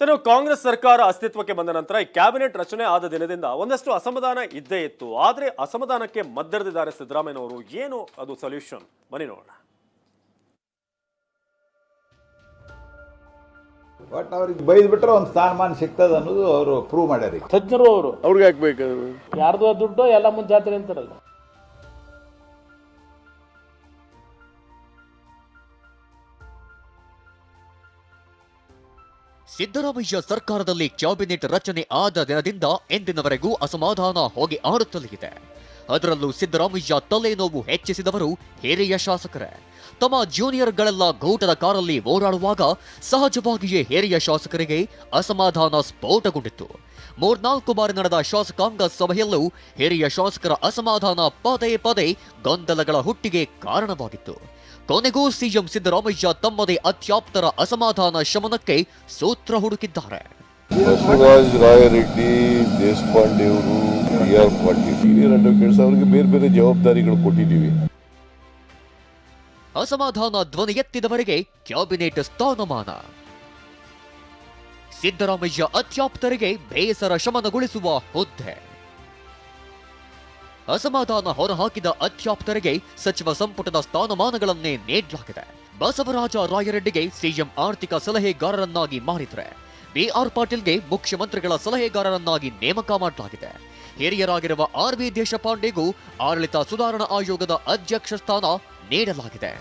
Sir Congress ಸರ್ಕಾರ ಅಸ್ತಿತ್ವಕ್ಕೆ ಬಂದ ನಂತರ ಈ ಕ್ಯಾಬಿನೆಟ್ ರಚನೆ ಆದ ದಿನದಿಂದ ಒಂದಷ್ಟು ಅಸಮಾಧಾನ ಇದ್ದೇ ಇತ್ತು. ಆದರೆ ಅಸಮಾಧಾನಕ್ಕೆ ಮದ್ದರೆದಿದ್ದಾರೆ ಸಿದ್ದರಾಮಯ್ಯನವರು ಏನು ಅದು ಸೊಲ್ಯೂಷನ್ ಬನ್ನಿ ನೋಡೋಣ. ಒಟ್ಟು ಅವ್ರಿಗೆ ಬೈದು ಬಿಟ್ರೆ ಒಂದು ಸ್ಥಾನಮಾನ ಸಿಗ್ತದೆ ಅನ್ನೋದು ಅವರು ಪ್ರೂವ್ ಮಾಡ್ಯಾರ ತಜ್ಞರು ಅವರು. ಅವ್ರಿಗೆ ಹಾಕ್ಬೇಕು ಯಾರ್ದು ದುಡ್ಡು ಎಲ್ಲ ಮುಂದೆ ಜಾತ್ರೆ ಅಂತಾರಲ್ಲ. ಸಿದ್ದರಾಮಯ್ಯ ಸರ್ಕಾರದಲ್ಲಿ ಕ್ಯಾಬಿನೆಟ್ ರಚನೆ ಆದ ದಿನದಿಂದ ಎಂದಿನವರೆಗೂ ಅಸಮಾಧಾನ ಹೋಗಿ ಆಡುತ್ತಲೇ ಇದೆ. ಅದರಲ್ಲೂ ಸಿದ್ದರಾಮಯ್ಯ ತಲೆನೋವು ಹೆಚ್ಚಿಸಿದವರು ಹಿರಿಯ ಶಾಸಕರೇ. ತಮ್ಮ ಜೂನಿಯರ್ಗಳೆಲ್ಲ ಗೂಟದ ಕಾರಲ್ಲಿ ಓಡಾಡುವಾಗ ಸಹಜವಾಗಿಯೇ ಹಿರಿಯ ಶಾಸಕರಿಗೆ ಅಸಮಾಧಾನ ಸ್ಫೋಟಗೊಂಡಿತ್ತು. ಮೂರ್ನಾಲ್ಕು ಬಾರಿ ನಡೆದ ಶಾಸಕಾಂಗ ಸಭೆಯಲ್ಲೂ ಹಿರಿಯ ಶಾಸಕರ ಅಸಮಾಧಾನ ಪದೇ ಪದೇ ಗೊಂದಲಗಳ ಹುಟ್ಟಿಗೆ ಕಾರಣವಾಗಿತ್ತು. ಕೊನೆಗೂ ಸಿಎಂ ಸಿದ್ದರಾಮಯ್ಯ ತಮ್ಮದೇ ಅತ್ಯಾಪ್ತರ ಅಸಮಾಧಾನ ಶಮನಕ್ಕೆ ಸೂತ್ರ ಹುಡುಕಿದ್ದಾರೆ. ಬಸವರಾಜ್ ರಾಯರೆಡ್ಡಿ ದೇಶಪಾಂಡೆ ಅವರು ಆರ್ ಅಡ್ವೊಕೇಟ್ಸ್ ಅವರಿಗೆ ಬೇರೆ ಜವಾಬ್ದಾರಿಗಳು ಕೊಟ್ಟಿದ್ದೀವಿ. ಅಸಮಾಧಾನ ಧ್ವನಿ ಎತ್ತಿದವರಿಗೆ ಕ್ಯಾಬಿನೆಟ್ ಸ್ಥಾನಮಾನ. ಸಿದ್ದರಾಮಯ್ಯ ಅತ್ಯಾಪ್ತರಿಗೆ ಬೇಸರ ಶಮನಗೊಳಿಸುವ ಹುದ್ದೆ. ಅಸಮಾಧಾನ ಹೊರಹಾಕಿದ ಅತ್ಯಾಪ್ತರಿಗೆ ಸಚಿವ ಸಂಪುಟದ ಸ್ಥಾನಮಾನಗಳನ್ನೇ ನೀಡಲಾಗಿದೆ. ಬಸವರಾಜ ರಾಯರೆಡ್ಡಿಗೆ ಸಿಎಂ ಆರ್ಥಿಕ ಸಲಹೆಗಾರರನ್ನಾಗಿ ಮಾಡಿದರೆ ಬಿಆರ್ ಪಾಟೀಲ್ಗೆ ಮುಖ್ಯಮಂತ್ರಿಗಳ ಸಲಹೆಗಾರರನ್ನಾಗಿ ನೇಮಕ ಮಾಡಲಾಗಿದೆ. ಹಿರಿಯರಾಗಿರುವ ಆರ್ ವಿ ದೇಶಪಾಂಡೆಗೂ ಆಡಳಿತ ಸುಧಾರಣಾ ಆಯೋಗದ ಅಧ್ಯಕ್ಷ ಸ್ಥಾನ ನೀಡಲಾಗಿದೆ.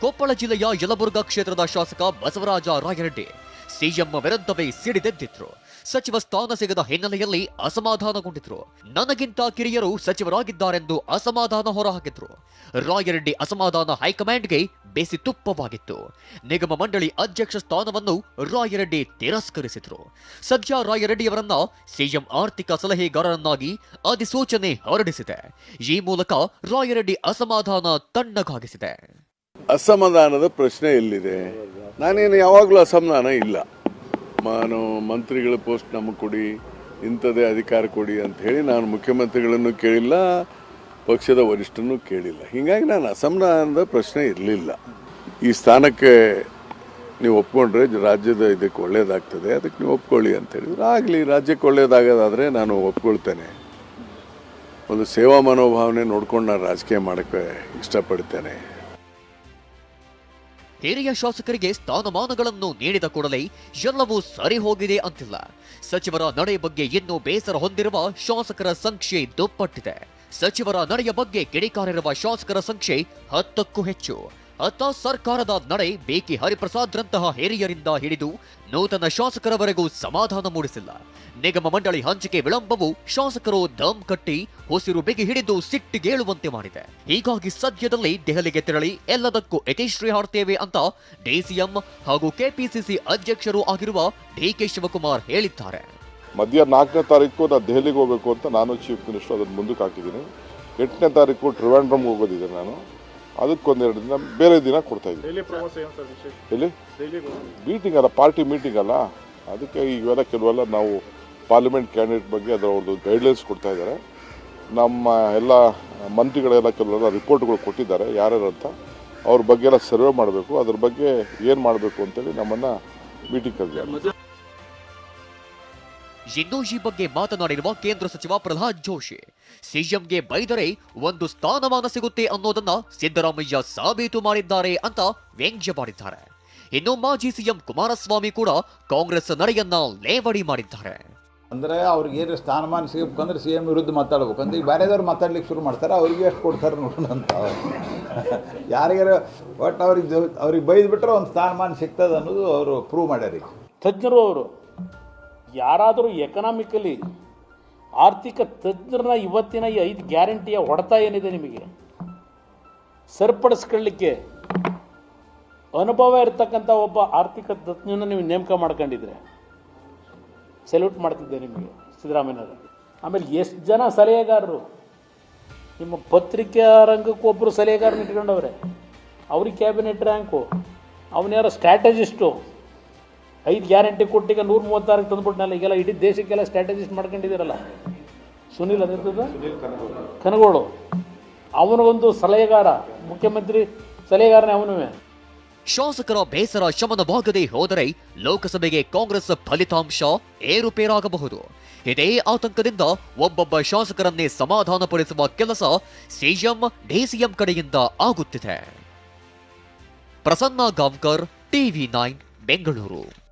ಕೊಪ್ಪಳ ಜಿಲ್ಲೆಯ ಯಲಬುರ್ಗಾ ಕ್ಷೇತ್ರದ ಶಾಸಕ ಬಸವರಾಜ ರಾಯರೆಡ್ಡಿ ಸಿಎಂ ವಿರುದ್ಧವೇ ಸಿಡಿದೆದ್ದಿದ್ರು. ಸಚಿವ ಸ್ಥಾನ ಸಿಗದ ಹಿನ್ನೆಲೆಯಲ್ಲಿ ಅಸಮಾಧಾನಗೊಂಡಿದ್ರು. ನನಗಿಂತ ಕಿರಿಯರು ಸಚಿವರಾಗಿದ್ದಾರೆಂದು ಅಸಮಾಧಾನ ಹೊರಹಾಕಿದ್ರು. ರಾಯರೆಡ್ಡಿ ಅಸಮಾಧಾನ ಹೈಕಮಾಂಡ್ಗೆ ಬೇಸಿ ತುಪ್ಪವಾಗಿತ್ತು. ನಿಗಮ ಮಂಡಳಿ ಅಧ್ಯಕ್ಷ ಸ್ಥಾನವನ್ನು ರಾಯರೆಡ್ಡಿ ತಿರಸ್ಕರಿಸಿದ್ರು. ಸದ್ಯ ರಾಯರೆಡ್ಡಿಯವರನ್ನ ಸಿಎಂ ಆರ್ಥಿಕ ಸಲಹೆಗಾರರನ್ನಾಗಿ ಅಧಿಸೂಚನೆ ಹೊರಡಿಸಿದೆ. ಈ ಮೂಲಕ ರಾಯರೆಡ್ಡಿ ಅಸಮಾಧಾನ ತಣ್ಣಗಾಗಿಸಿದೆ. ಅಸಮಾಧಾನದ ಪ್ರಶ್ನೆ ಎಲ್ಲಿದೆ? ನಾನೇನು ಯಾವಾಗಲೂ ಅಸಮಾಧಾನ ಇಲ್ಲ. ನಾನು ಮಂತ್ರಿಗಳ ಪೋಸ್ಟ್ ನಮಗೆ ಕೊಡಿ, ಇಂಥದ್ದೇ ಅಧಿಕಾರ ಕೊಡಿ ಅಂತ ಹೇಳಿ ನಾನು ಮುಖ್ಯಮಂತ್ರಿಗಳನ್ನು ಕೇಳಿಲ್ಲ, ಪಕ್ಷದ ವರಿಷ್ಠನೂ ಕೇಳಿಲ್ಲ. ಹೀಗಾಗಿ ನಾನು ಅಸಮಾಧಾನದ ಪ್ರಶ್ನೆ ಇರಲಿಲ್ಲ. ಈ ಸ್ಥಾನಕ್ಕೆ ನೀವು ಒಪ್ಕೊಂಡ್ರೆ ರಾಜ್ಯದ ಇದಕ್ಕೆ ಒಳ್ಳೇದಾಗ್ತದೆ, ಅದಕ್ಕೆ ನೀವು ಒಪ್ಕೊಳ್ಳಿ ಅಂತ ಹೇಳಿದ್ರು ಆಗಲಿ, ರಾಜ್ಯಕ್ಕೆ ಒಳ್ಳೇದಾಗೋದಾದರೆ ನಾನು ಒಪ್ಕೊಳ್ತೇನೆ. ಒಂದು ಸೇವಾ ಮನೋಭಾವನೆ ನೋಡ್ಕೊಂಡು ನಾನು ರಾಜಕೀಯ ಮಾಡೋಕ್ಕೆ ಇಷ್ಟಪಡ್ತೇನೆ. ಹಿರಿಯ ಶಾಸಕರಿಗೆ ಸ್ಥಾನಮಾನಗಳನ್ನು ನೀಡಿದ ಕೂಡಲೇ ಎಲ್ಲವೂ ಸರಿ ಹೋಗಿದೆ ಅಂತಿಲ್ಲ. ಸಚಿವರ ನಡೆ ಬಗ್ಗೆ ಇನ್ನೂ ಬೇಸರ ಹೊಂದಿರುವ ಶಾಸಕರ ಸಂಖ್ಯೆ ದುಪ್ಪಟ್ಟಿದೆ. ಸಚಿವರ ನಡೆಯ ಬಗ್ಗೆ ಕಿಡಿಕಾರಿರುವ ಶಾಸಕರ ಸಂಖ್ಯೆ ಹತ್ತಕ್ಕೂ ಹೆಚ್ಚು. ಅತ್ತ ಸರ್ಕಾರದ ನಡೆ ಬೇಕಿ ಹರಿಪ್ರಸಾದ್ರಂತಹ ಹಿರಿಯರಿಂದ ಹಿಡಿದು ನೂತನ ಶಾಸಕರವರೆಗೂ ಸಮಾಧಾನ ಮೂಡಿಸಿಲ್ಲ. ನಿಗಮ ಮಂಡಳಿ ಹಂಚಿಕೆ ವಿಳಂಬವು ಶಾಸಕರು ದಮ್ ಕಟ್ಟಿ ಹೊಸಿರು ಬಿಗಿ ಹಿಡಿದು ಸಿಟ್ಟಿಗೇಳುವಂತೆ ಮಾಡಿದೆ. ಹೀಗಾಗಿ ಸದ್ಯದಲ್ಲಿ ದೆಹಲಿಗೆ ತೆರಳಿ ಎಲ್ಲದಕ್ಕೂ ಯಥೇಶ್ರೀ ಹಾಡ್ತೇವೆ ಅಂತ ಡಿಸಿಎಂ ಹಾಗೂ ಕೆಪಿಸಿಸಿ ಅಧ್ಯಕ್ಷರೂ ಆಗಿರುವ ಡಿಕೆ ಶಿವಕುಮಾರ್ ಹೇಳಿದ್ದಾರೆ. ಮಧ್ಯ ನಾಲ್ಕನೇ ತಾರೀಕು ನಾನು ದೆಹಲಿಗೆ ಹೋಗಬೇಕು ಅಂತ ನಾನು ಚೀಫ್ ಮಿನಿಸ್ಟರ್ ಅದನ್ನು ಮುಂದಕ್ಕೆ ಹಾಕಿದ್ದೀನಿ. ಎಂಟನೇ ತಾರೀಕು ಟ್ರಿವಾಂಡ್ರಮ್ಗೆ ಹೋಗೋದಿದೆ ನಾನು. ಅದಕ್ಕೊಂದೆರಡು ದಿನ ಬೇರೆ ದಿನ ಕೊಡ್ತಾ ಇದ್ದೀವಿ ಎಲ್ಲಿ? ಮೀಟಿಂಗ್ ಅಲ್ಲ ಪಾರ್ಟಿ ಮೀಟಿಂಗ್ ಅಲ್ಲ. ಅದಕ್ಕೆ ಇವೆಲ್ಲ ಕೆಲವೆಲ್ಲ ನಾವು ಪಾರ್ಲಿಮೆಂಟ್ ಕ್ಯಾಂಡಿಡೇಟ್ ಬಗ್ಗೆ ಅದರ ಒಂದು ಗೈಡ್ಲೈನ್ಸ್ ಕೊಡ್ತಾ ಇದ್ದಾರೆ. ನಮ್ಮ ಎಲ್ಲ ಮಂತ್ರಿಗಳೆಲ್ಲ ಕೆಲವೆಲ್ಲ ರಿಪೋರ್ಟ್ಗಳು ಕೊಟ್ಟಿದ್ದಾರೆ ಯಾರ್ಯಾರು ಅಂತ ಅವ್ರ ಬಗ್ಗೆ ಎಲ್ಲ ಸರ್ವೆ ಮಾಡಬೇಕು. ಅದ್ರ ಬಗ್ಗೆ ಏನು ಮಾಡಬೇಕು ಅಂತೇಳಿ ನಮ್ಮನ್ನು ಮೀಟಿಂಗ್ ಕರೆದಿದ್ದಾರೆ. ಇನ್ನು ಈ ಬಗ್ಗೆ ಮಾತನಾಡಿರುವ ಕೇಂದ್ರ ಸಚಿವ ಪ್ರಹ್ಲಾದ್ ಜೋಶಿ. ಸಿಎಂಗೆ ಬೈದರೆ ಒಂದು ಸ್ಥಾನಮಾನ ಸಿಗುತ್ತೆ ಅನ್ನೋದನ್ನ ಸಿದ್ದರಾಮಯ್ಯ ಸಾಬೀತು ಮಾಡಿದ್ದಾರೆ ಅಂತ ವ್ಯಂಗ್ಯ ಮಾಡಿದ್ದಾರೆ. ಇನ್ನು ಮಾಜಿ ಸಿಎಂ ಕುಮಾರಸ್ವಾಮಿ ಕೂಡ ಕಾಂಗ್ರೆಸ್ ನಡೆಯನ್ನ ಲೇವಡಿ ಮಾಡಿದ್ದಾರೆ. ಅಂದರೆ ಅವ್ರಿಗೆ ಏನು ಸ್ಥಾನಮಾನ ಸಿಗಬೇಕಂದ್ರೆ ಸಿ ಎಂ ವಿರುದ್ಧ ಮಾತಾಡ್ಬೇಕು ಅಂದ್ರೆ ಈಗ ಬೇರೆದವ್ರು ಮಾತಾಡ್ಲಿಕ್ಕೆ ಶುರು ಮಾಡ್ತಾರೆ ಅವ್ರಿಗೆ ಎಷ್ಟು ಕೊಡ್ತಾರೆ ನೋಡೋಣ ಅಂತ ಯಾರಿಗಾರ ಒಟ್ಟು ಅವ್ರಿಗೆ ಅವ್ರಿಗೆ ಬೈದ್ಬಿಟ್ರೆ ಒಂದು ಸ್ಥಾನಮಾನ ಸಿಗ್ತದೆ ಅನ್ನೋದು ಅವರು ಪ್ರೂವ್ ಮಾಡ್ಯಾರ ಈಗ ತಜ್ಞರು ಅವರು ಯಾರಾದರೂ ಎಕನಾಮಿಕಲಿ ಆರ್ಥಿಕ ತಜ್ಞರನ್ನ ಇವತ್ತಿನ ಈ ಐದು ಗ್ಯಾರಂಟಿಯ ಹೊಡೆತ ಏನಿದೆ ನಿಮಗೆ? ಸರಿಪಡಿಸ್ಕೊಳ್ಳಿಕ್ಕೆ ಅನುಭವ ಇರತಕ್ಕಂಥ ಒಬ್ಬ ಆರ್ಥಿಕ ತಜ್ಞನ ನೀವು ನೇಮಕ ಮಾಡ್ಕೊಂಡಿದ್ರೆ. ಸೆಲ್ಯೂಟ್ ಮಾಡ್ತಿದ್ದೆ ನಿಮಗೆ, ಸಿದ್ದರಾಮಯ್ಯನವರು. ಆಮೇಲೆ ಎಷ್ಟು ಜನ ಸಲಹೆಗಾರರು? ನಿಮ್ಮ ಪತ್ರಿಕಾ ರಂಗಕ್ಕೆ ಒಬ್ಬರು ಸಲಹೆಗಾರನ ಇಟ್ಕೊಂಡವ್ರೆ. ಅವ್ರಿಗೆ ಕ್ಯಾಬಿನೆಟ್ ರ್ಯಾಂಕು ಅವನ್ಯಾರೋ ಸ್ಟ್ರಾಟಜಿಸ್ಟು ಐದು ಗ್ಯಾರಂಟಿ ಕೊಟ್ಟಿಗೆ ನೂರ ಮೂವತ್ತಾರಕ್ಕೆ ತಂದುಬಿಟ್ನಲ್ಲ ಈಗೆಲ್ಲ ಇಡೀ ದೇಶಕ್ಕೆಲ್ಲ ಸ್ಟ್ರಾಟಜಿಸ್ಟ್ ಮಾಡ್ಕೊಂಡಿದ್ದೀರಲ್ಲ. ಸುನಿಲ್ ಅದಿರ್ತದ ಕನಗೋಳು ಅವನಿಗೊಂದು ಸಲಹೆಗಾರ ಮುಖ್ಯಮಂತ್ರಿ ಸಲಹೆಗಾರನೇ ಅವನು. ಶಾಸಕರ ಬೇಸರ ಶಮನವಾಗದೇ ಹೋದರೆ ಲೋಕಸಭೆಗೆ ಕಾಂಗ್ರೆಸ್ ಫಲಿತಾಂಶ ಏರುಪೇರಾಗಬಹುದು. ಇದೇ ಆತಂಕದಿಂದ ಒಬ್ಬೊಬ್ಬ ಶಾಸಕರನ್ನೇ ಸಮಾಧಾನಪಡಿಸುವ ಕೆಲಸ ಸಿಎಂ ಡಿಸಿಎಂ ಕಡೆಯಿಂದ ಆಗುತ್ತಿದೆ. Prasanna Gaonkar TV nine Bengaluru.